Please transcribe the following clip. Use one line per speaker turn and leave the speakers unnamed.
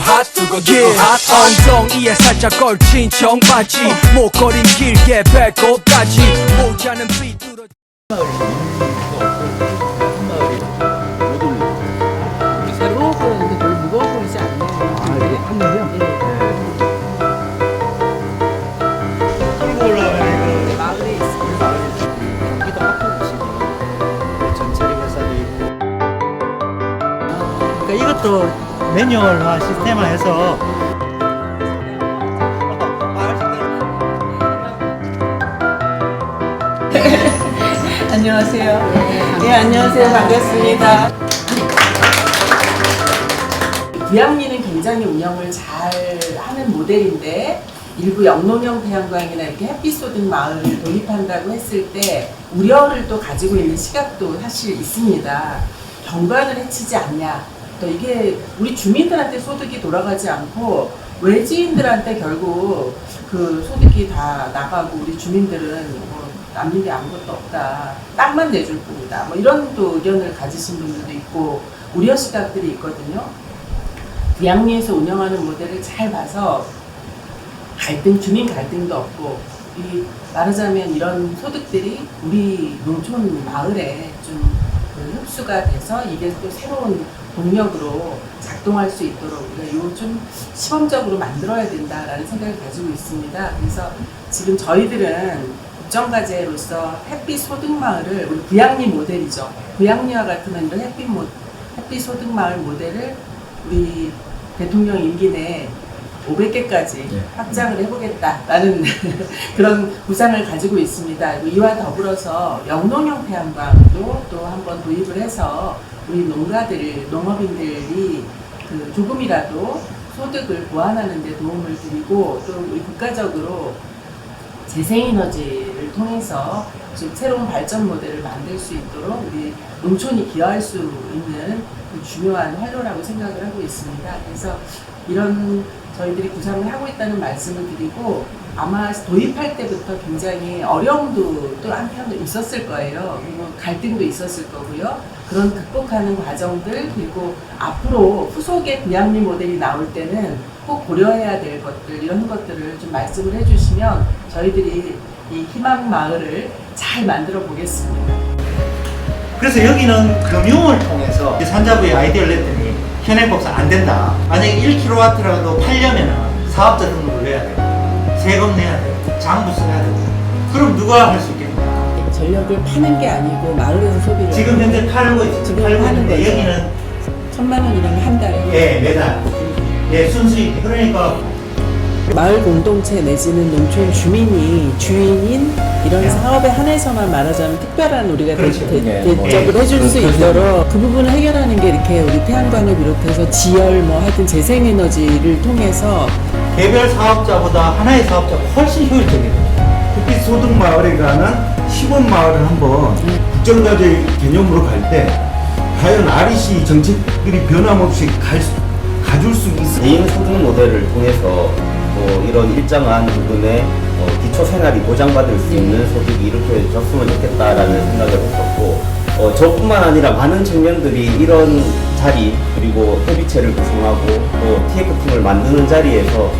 yeah. 엉덩이에 살짝 걸친 청바지. 목걸이 길게 배꼽까지. 모자는 삐뚤어
이것도 매뉴얼화 시스템화해서
안녕하세요. 네, 안녕하세요. 반갑습니다. 부양리는 굉장히 운영을 잘 하는 모델인데 일부 영농형 태양광이나 이렇게 햇빛 쏟은 마을을 도입한다고 했을 때 우려를 또 가지고 있는 시각도 사실 있습니다. 경관을 해치지 않냐. 또 이게 우리 주민들한테 소득이 돌아가지 않고 외지인들한테 결국 그 소득이 다 나가고 우리 주민들은 뭐 남는 게 아무것도 없다. 땅만 내줄 뿐이다. 뭐 이런 또 의견을 가지신 분들도 있고 우려 시각들이 있거든요. 부양리에서 운영하는 모델을 잘 봐서 갈등, 주민 갈등도 없고, 이 말하자면 이런 소득들이 우리 농촌 마을에 좀그 흡수가 돼서 이게 또 새로운 동력으로 작동할 수 있도록 우리가 이거 좀 시범적으로 만들어야 된다라는 생각을 가지고 있습니다. 그래서 지금 저희들은 국정과제로서 햇빛 소득 마을을 우리 부양리 모델이죠. 부양리와 같으면 이런 햇빛 모, 햇빛 소득 마을 모델을 우리 대통령 임기 내에 500개까지 확장을 해보겠다라는 그런 구상을 가지고 있습니다. 이와 더불어서 영농형 태양광도 또 한번 도입을 해서 우리 농가들, 농업인들이 그 조금이라도 소득을 보완하는 데 도움을 드리고 또 우리 국가적으로 재생에너지를 통해서 좀 새로운 발전 모델을 만들 수 있도록 우리 농촌이 기여할 수 있는 그 중요한 활로라고 생각을 하고 있습니다. 그래서 이런 저희들이 구상을 하고 있다는 말씀을 드리고 아마 도입할 때부터 굉장히 어려움도 또 한편으로 있었을 거예요. 갈등도 있었을 거고요. 그런 극복하는 과정들 그리고 앞으로 후속의 부양리 모델이 나올 때는 꼭 고려해야 될 것들 이런 것들을 좀 말씀을 해주시면 저희들이 이 희망 마을을 잘 만들어 보겠습니다.
그래서 여기는 금융을 통해서 산자부의 아이디어를 냈더니 현행법상 안 된다. 만약에 1kW라도 팔려면 사업자 등록을 내야 돼요. 세금 내야 돼요. 장부 써야 돼요. 그럼 누가 할 수 있겠냐?
전력을 파는 게 아니고 마을에서 소비를
지금 현재 거 있죠.
지금
팔고 있는데
거죠.
여기는
천만 원이라면 한 달에
예 매달 예 순수익 그러니까
마을 공동체 내지는 농촌 주민이 주인인 이런 사업에 한해서만 말하자면 특별한 우리가 대,
그렇죠.
대,
네,
대접을
뭐,
해줄 수 있도록 그 부분을 해결하는 게 이렇게 우리 태양광을 비롯해서 지열 뭐 하여튼 재생에너지를 통해서
개별 사업자보다 하나의 사업자가 훨씬 효율적이에요.
햇빛 소득 마을에 관한 시범 마을을 한번 국정과제 개념으로 갈 때 과연 REC 정책들이 변함없이 갈 수- 가줄 수 있을
개인 소득 모델을 통해서 뭐 이런 일정한 부분의 어, 기초 생활이 보장받을 수 있는 소득이 이렇게 줬으면 좋겠다라는 생각을 했었고 어, 저뿐만 아니라 많은 청년들이 이런 자리 그리고 협의체를 구성하고 또 TF팀을 만드는 자리에서